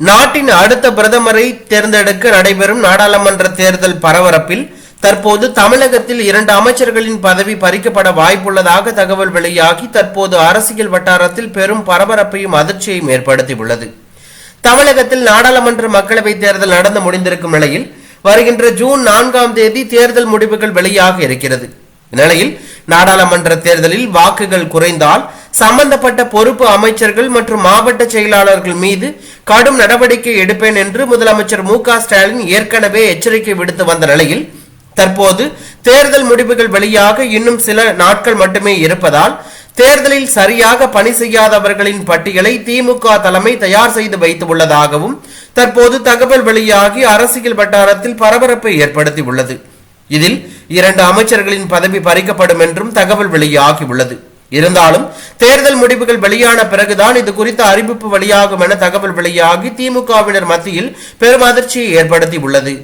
நாட்டின் அடுத்த பிரதமரை தேர்ந்தெடுக்க நடைபெறும் நாடாளுமன்ற தேர்தல் பரபரப்பில் தற்போது தமிழகத்தில் இரண்டு அமைச்சர்களின் பதவி பறிக்கப்பட வாய்ப்புள்ளதாக தகவல் வெளியாகி தற்போது அரசியல் வட்டாரத்தில் பெரும் பரபரப்பையும் அதிர்ச்சியையும் ஏற்படுத்தியுள்ளது. தமிழகத்தில் நாடாளுமன்ற மக்களவைத் தேர்தல் நடந்து முடிந்திருக்கும் நிலையில் வருகின்ற ஜூன் நான்காம் தேதி தேர்தல் முடிவுகள் வெளியாக இருக்கிறது. இந்நிலையில் நாடாளுமன்ற தேர்தலில் வாக்குகள் குறைந்தால் சம்பந்தப்பட்ட பொறுப்பு அமைச்சர்கள் மற்றும் மாவட்ட செயலாளர்கள் மீது கடும் நடவடிக்கை எடுப்பேன் என்று முதலமைச்சர் மு க ஸ்டாலின் ஏற்கனவே எச்சரிக்கை விடுத்து வந்த நிலையில் தற்போது தேர்தல் முடிவுகள் வெளியாக இன்னும் சில நாட்கள் மட்டுமே இருப்பதால் தேர்தலில் சரியாக பணி செய்யாதவர்களின் பட்டியலை திமுக தலைமை தயார் செய்து வைத்துள்ளதாகவும் தற்போது தகவல் வெளியாகி அரசியல் வட்டாரத்தில் பரபரப்பை ஏற்படுத்தியுள்ளது. இதில் இரண்டு அமைச்சர்களின் பதவி பறிக்கப்படும் என்றும் தகவல் வெளியாகியுள்ளது. இருந்தாலும் தேர்தல் முடிவுகள் வெளியான பிறகுதான் இது குறித்த அறிவிப்பு வெளியாகும் என தகவல் வெளியாகி திமுகவினர் மத்தியில் பெரும் அதிர்ச்சியை ஏற்படுத்தியுள்ளது